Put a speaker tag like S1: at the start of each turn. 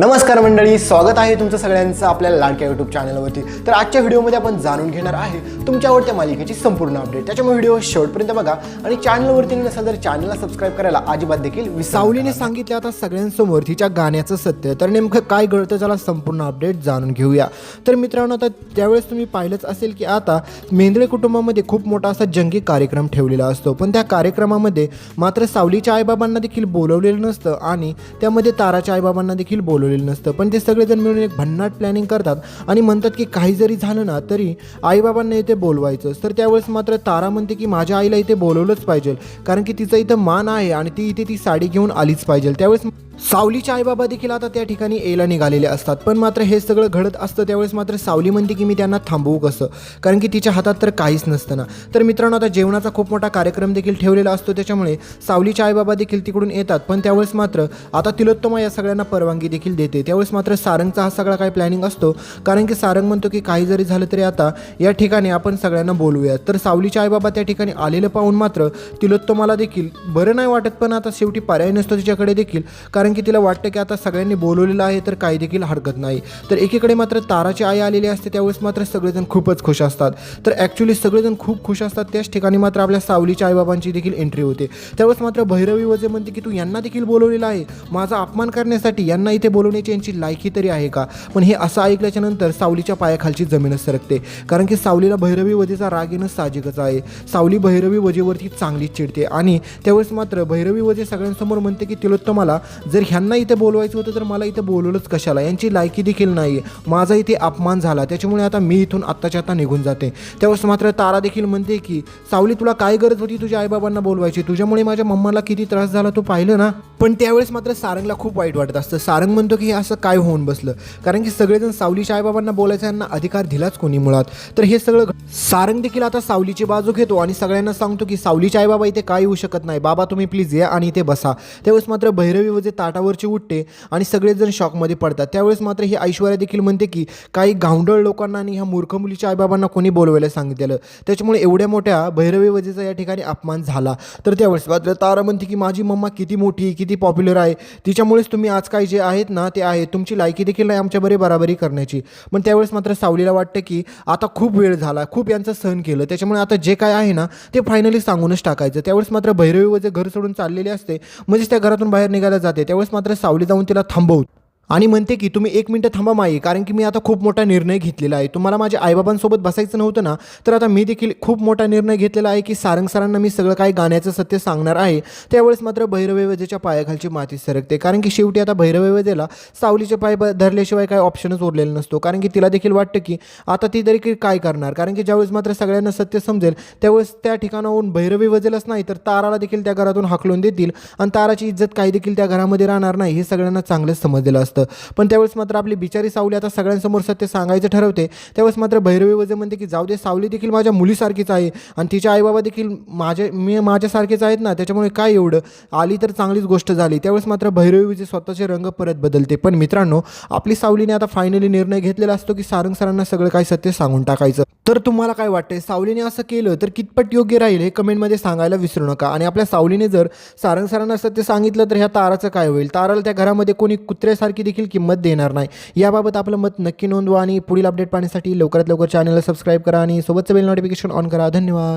S1: नमस्कार मंडळी स्वागत आहे तुमचं सगळ्यांचं आपल्या लाडक्या यूट्यूब चॅनलवरती तर आजच्या व्हिडिओमध्ये आपण जाणून घेणार आहे तुमच्या आवडत्या मालिकेची संपूर्ण अपडेट त्याच्यामुळे व्हिडिओ शेवटपर्यंत बघा. आणि चॅनलवरती नसेल तर चॅनलला सबस्क्राईब करायला अजिबात देखील
S2: सावलीने सांगितले आता सगळ्यांसमोर तिच्या गाण्याचं सत्य. तर नेमकं काय घडतं त्याला संपूर्ण अपडेट जाणून घेऊया. तर मित्रांनो आता त्यावेळेस तुम्ही पाहिलंच असेल की आता मेंदळे कुटुंबामध्ये खूप मोठा असा जंगी कार्यक्रम ठेवलेला असतो. पण त्या कार्यक्रमामध्ये मात्र सावलीच्या आईबाबांना देखील बोलवलेलं नसतं आणि त्यामध्ये ताराच्या आईबाबांना देखील बोलवलेलं नसतं. पण ते सगळेजण मिळून एक भन्नाट प्लॅनिंग करतात आणि म्हणतात की काही जरी झालं ना तरी आईबाबांना इथे बोलवायचं. तर त्यावेळेस मात्र तारा म्हणते की माझ्या आईला इथे बोलवलंच पाहिजे. कारण की तिचं इथं मान आहे आणि ती इथे ती साडी घेऊन आलीच पाहिजे. त्यावेळेस सावलीच्या आईबाबा देखील आता त्या ठिकाणी यायला निघालेले असतात. पण मात्र हे सगळं घडत असतं त्यावेळेस मात्र सावली म्हणते की मी त्यांना थांबवू कसं? कारण की तिच्या हातात तर काहीच नसतं ना तर मित्रांनो आता जेवणाचा खूप मोठा कार्यक्रम देखील ठेवलेला असतो त्याच्यामुळे सावलीच्या आईबाबा देखील तिकडून येतात. पण त्यावेळेस मात्र आता तिलोत्तमा या सगळ्यांना परवानगी देखील देते. त्यावेळेस मात्र सारंगचा हा सगळा काही प्लॅनिंग असतो. कारण की सारंग म्हणतो की काही जरी झालं तरी आता या ठिकाणी आपण सगळ्यांना बोलूया तर सावलीच्या आईबाबा त्या ठिकाणी आलेलं पाहून मात्र तिलोत्तमाला देखील बरं नाही वाटत पण आता शेवटी पर्याय नसतो तिच्याकडे देखील. कारण कारण की तिला वाटतं की आता सगळ्यांनी बोलवलेलं आहे तर काही देखील हरकत नाही. तर एकीकडे मात्र ताराची आई आलेली असते त्यावेळेस मात्र सगळेजण खूपच खुश असतात. तर ॲक्च्युली सगळेजण खूप खुश असतात त्याच ठिकाणी मात्र आपल्या सावलीच्या आईबाबांची देखील एंट्री होते. त्यावेळेस मात्र भैरवी वजे म्हणते की तू यांना देखील बोलवलेलं आहे? माझा अपमान करण्यासाठी यांना इथे बोलवण्याची यांची लायकी तरी आहे का? पण हे असं ऐकल्याच्या नंतर सावलीच्या पायाखालची जमीनच सरकते. कारण की सावलीला भैरवी वजेचा राग येणं साहजिकच आहे. सावली भैरवी वजेवरती चांगलीच चिडते आणि त्यावेळेस मात्र भैरवी वजे सगळ्यांसमोर म्हणते की तिलोत्तमाला जर ह्यांना इथे बोलवायचं होतं तर मला इथे बोलवलंच कशाला? यांची लायकी देखील नाही आहे माझा इथे अपमान झाला. त्याच्यामुळे आता मी इथून आत्ताच्या आता निघून जाते. त्यावेळेस मात्र तारा देखील म्हणते की सावली तुला काय गरज होती तुझ्या आईबाबांना बोलवायची? तुझ्यामुळे माझ्या मम्माला किती त्रास झाला तू पाहिलं ना? पण त्यावेळेस मात्र सारंगला खूप वाईट वाटत असतं. सारंग म्हणतो की हे असं काय होऊन बसलं? कारण की सगळेजण सावलीच्या आईबाबांना बोलायचा यांना अधिकार दिलाच कोणी मुळात. तर हे सगळं सारंग देखील आता सावलीची बाजू घेतो आणि सगळ्यांना सांगतो की सावलीच्या आईबाबा इथे काय येऊ शकत नाही. बाबा तुम्ही प्लीज या आणि इथे बसा. त्यावेळेस मात्र भैरवी वजे ताटावरची उठते आणि सगळेजण शॉकमध्ये पडतात. त्यावेळेस मात्र ही ऐश्वर्या देखील म्हणते की काही गावंढळ लोकांना आणि ह्या मूर्ख मुलीच्या आईबाबांना कोणी बोलवायला सांगितलेलं? त्याच्यामुळे एवढ्या मोठ्या भैरवी वजेचा या ठिकाणी अपमान झाला. तर त्यावेळेस मात्र तारा म्हणते की माझी मम्मा किती मोठी किती पॉप्युलर आहे. तिच्यामुळेच तुम्ही आज काय जे आहेत ना ते आहे. तुमची लायकी देखील नाही आमच्या बरे बराबरी करण्याची. पण त्यावेळेस मात्र सावलीला वाटतं की आता खूप वेळ झाला. खूप यांचं सहन केलं. त्याच्यामुळे आता जे काय आहे ना ते फायनली सांगूनच टाकायचं. त्यावेळेस मात्र भैरवी वजे घर सोडून चाललेले असते. म्हणजेच त्या घरातून बाहेर निघायला जाते. त्यावेळेस मात्र सावली जाऊन तिला थांबवत. आणि म्हणते की तुम्ही एक मिनटं थांबा माई कारण की मी आता खूप मोठा निर्णय घेतलेला आहे. तुम्हाला माझ्या आईबाबांसोबत बसायचं नव्हतं ना तर आता मी देखील खूप मोठा निर्णय घेतलेला आहे की सारंग सरांना मी सगळं काही गाण्याचं सत्य सांगणार आहे. त्यावेळेस मात्र भैरवेवजेच्या पायाखालची माती सरकते कारण की शेवटी आता भैरवेवजेला सावलीचे पाय ब- धरल्याशिवाय काय ऑप्शनच उरलेला नसतो. कारण की तिला देखील वाटतं की आता ती तरी काय करणार? कारण की ज्यावेळेस मात्र सगळ्यांना सत्य समजेल त्यावेळेस त्या ठिकाणाहून भैरवी वजेलच नाही तर ताराला देखील त्या घरातून हाकलून देतील आणि ताराची इज्जत काही देखील त्या घरामध्ये राहणार नाही हे सगळ्यांना चांगलंच समजलेलं असतं. पण त्यावेळेस मात्र आपली बिचारी सावली आता सगळ्यांसमोर सत्य सांगायचं ठरवते. त्यावेळेस मात्र भैरवी वजे म्हणते की जाऊ दे सावली देखील माझ्या मुलीसारखीच आहे आणि तिच्या आईबाबा देखील माझ्या मी माझ्यासारखेच आहेत ना त्याच्यामुळे काय एवढं? आली तर चांगलीच गोष्ट झाली. त्यावेळेस मात्र भैरवी विजे स्वतःचे रंग परत बदलते. पण मित्रांनो आपली सावलीने आता फायनली निर्णय घेतलेला असतो की सारंग सरांना सगळं काय सत्य सांगून टाकायचं. तर तुम्हाला काय वाटतंय? सावलीने असं केलं तर कितपट योग्य राहील हे कमेंटमध्ये सांगायला विसरू नका. आणि आपल्या सावलीने जर सारंग सरांना सत्य सांगितलं तर ह्या ताराचं काय होईल? ताराला त्या घरामध्ये कोणी कुत्र्यासारखी देखील किंमत देणार नाही. याबाबत आपलं मत नक्की नोंदवा आणि पुढील अपडेट पाहण्यासाठी लवकरात लवकर चॅनलला सबस्क्राईब करा आणि सोबतचं बेल नोटिफिकेशन ऑन करा. धन्यवाद.